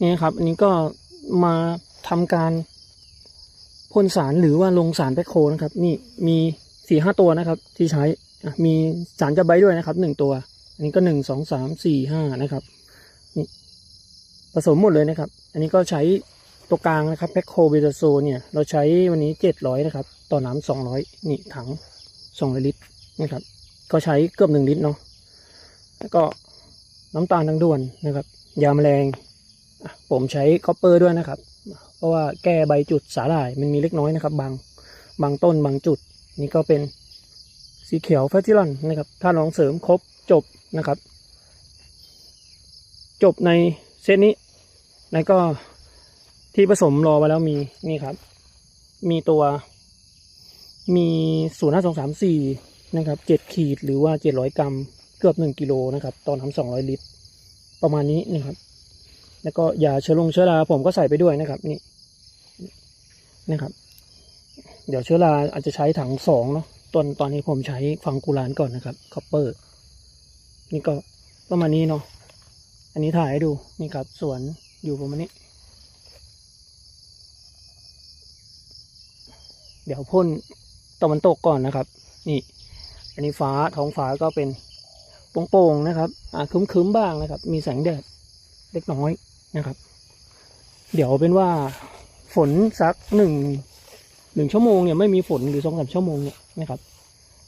นี่ครับ อันนี้ก็มาทำการพ่นสารหรือว่าลงสารแบคโคนะครับ นี่มีสี่ห้าตัวนะครับ ที่ใช้มีสารจะใบด้วยนะครับหนึ่งตัว อันนี้ก็หนึ่งสองสามสี่ห้านะครับนี่ผสมหมดเลยนะครับ อันนี้ก็ใช้ตัวกลางนะครับแพคโคเบตาโซเนี่ย เราใช้วันนี้เจ็ดร้อยนะครับ ต่อน้ำสองร้อยนี่ถังสองลิตรนะครับ ก็ใช้เกือบหนึ่งลิตรเนาะแล้วก็น้ำตาลทั้งด่วนนะครับ ยาแมลง ผมใช้คอปเปอร์ด้วยนะครับ เพราะว่าแก้ใบจุดสาหร่ายมันมีเล็กน้อยนะครับ บางบางต้นบางจุด นี่ก็เป็นสีเขียวแฟติลันนะครับ ถ้าลองเสริมครบจบนะครับ จบในเซตนี้ แล้วก็ที่ผสมรอไว้แล้วมีนี่ครับ มีตัวมีศูนย์ห้าสองสามสี่นะครับเจ็ดขีดหรือว่าเจ็ดร้อยกรัมเกือบหนึ่งกิโลนะครับตอนทำสองร้อยลิตร ประมาณนี้นะครับ แล้วก็ยาเชื้อลงเชื้อราผมก็ใส่ไปด้วยนะครับนี่นะครับ เดี๋ยวเชื้อราอาจจะใช้ถังสองเนาะตอนตอนนี้ผมใช้ฟังกูรานก่อนนะครับคอปเปอร์นี่ก็ประมาณนี้เนาะอันนี้ถ่ายให้ดูนี่ครับสวนอยู่ประมาณนี้ เดี๋ยวพ่นตะวันตกก่อนนะครับ นี่ อันนี้ฟ้าท้องฟ้าก็เป็นโป่งๆนะครับ อ่าคึ้มๆบ้างนะครับ มีแสงแดดเล็กน้อย นะครับ เดี๋ยวเป็นว่าฝนสักหนึ่งหนึ่งชั่วโมงเนี่ยไม่มีฝนหรือสองสามชั่วโมงเนี่ยนะครับ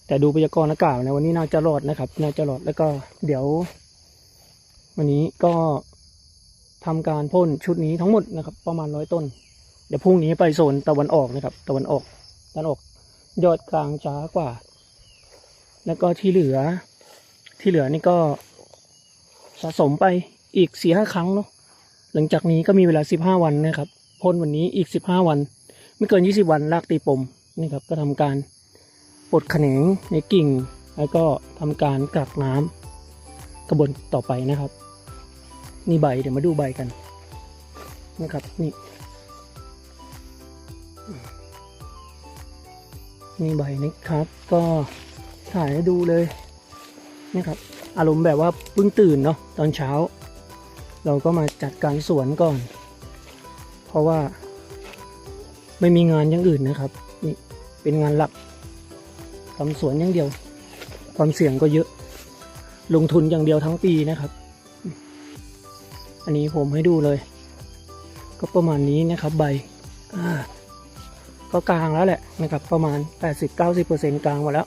แต่ดูพยากรณ์อากาศในวันนี้น่าจะรอดนะครับน่าจะรอดแล้วก็เดี๋ยว วันนี้ก็ทำการพ่นชุดนี้ทั้งหมดนะครับ ประมาณร้อยต้น เดี๋ยวพรุ่งนี้ไปโซนตะวันออกนะครับ ตะวันออกตะวันออก ยอดกลางช้ากว่า แล้วก็ที่เหลือ ที่เหลือนี่ก็สะสมไปอีกสี่ห้าครั้งเนาะ หลังจากนี้ก็มีเวลาสิบห้าวันนะครับพ่นวันนี้อีกสิบห้าวัน ไม่เกินยี่สิบวันลากตีปมนี่ครับก็ทำการปลดแขนงในกิ่ง แล้วก็ทำการกักน้ำกระบวนต่อไปนะครับ นี่ใบเดี๋ยวมาดูใบกันนะครับนี่นี่ใบนะครับ ก็ถ่ายให้ดูเลยนะครับ อารมณ์แบบว่าเพิ่งตื่นเนาะตอนเช้า เราก็มาจัดการสวนก่อน เพราะว่าไม่มีงานอย่างอื่นนะครับ นี่เป็นงานหลักทำสวนอย่างเดียว ความเสี่ยงก็เยอะ ลงทุนอย่างเดียวทั้งปีนะครับ อันนี้ผมให้ดูเลย ก็ประมาณนี้นะครับใบอ่าก็กลางแล้วแหละนะครับ ประมาณ 80-90%กลางหมดแล้ว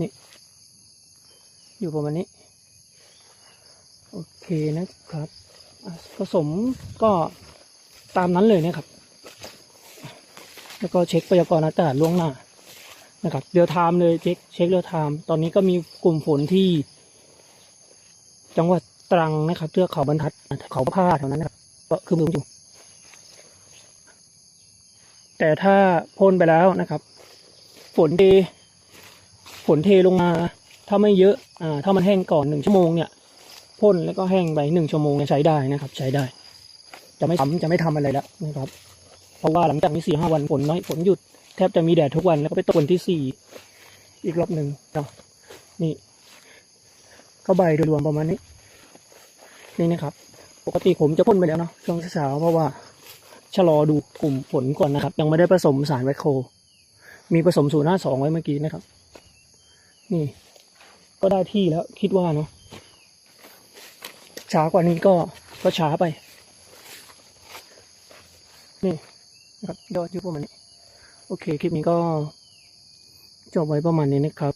นี่ อยู่ประมาณนี้ โอเคนะครับผสมก็ตามนั้นเลยนะครับ แล้วก็เช็คพยากรณ์อากาศล่วงหน้านะครับเรียวไทม์เลยเช็คเช็คเรียวไทม์ตอนนี้ก็มีกลุ่มฝนที่ จังหวัดตรังนะครับเทือกเขาบรรทัดเขาพระพาแถวนั้นนะครับก็คือมืออยู่แต่ถ้าพ่นไปแล้วนะครับ ฝนเทฝนเทลงมา ถ้าไม่เยอะอ่าถ้ามันแห้งก่อนหนึ่งชั่วโมงเนี่ย พ่นแล้วก็แห้งไปหนึ่งชั่วโมงใช้ได้นะครับ ใช้ได้ จะไม่ทำจะไม่ทำอะไรแล้วนะครับเพราะว่าหลังจากนี้สี่ห้าวันฝนน้อยฝนหยุดแทบจะมีแดดทุกวันแล้วก็ไปตกวันที่สี่อีกรอบหนึ่งเนาะนี่ก็ใบโดยรวมประมาณนี้ นี่นะครับ ปกติผมจะพ่นไปแล้วเนาะช่วงเช้าเพราะว่าชะลอดูกลุ่มฝนก่อนนะครับ ยังไม่ได้ผสมสารไวโครมีผสมศูนย์ห้าสองไว้เมื่อกี้นะครับ นี่ ก็ได้ที่แล้วคิดว่าเนาะ ช้ากว่านี้ก็ก็ช้าไป นี่นะครับยอดอยู่ประมาณนี้ โอเค คลิปนี้ก็จบไว้ประมาณนี้นะครับ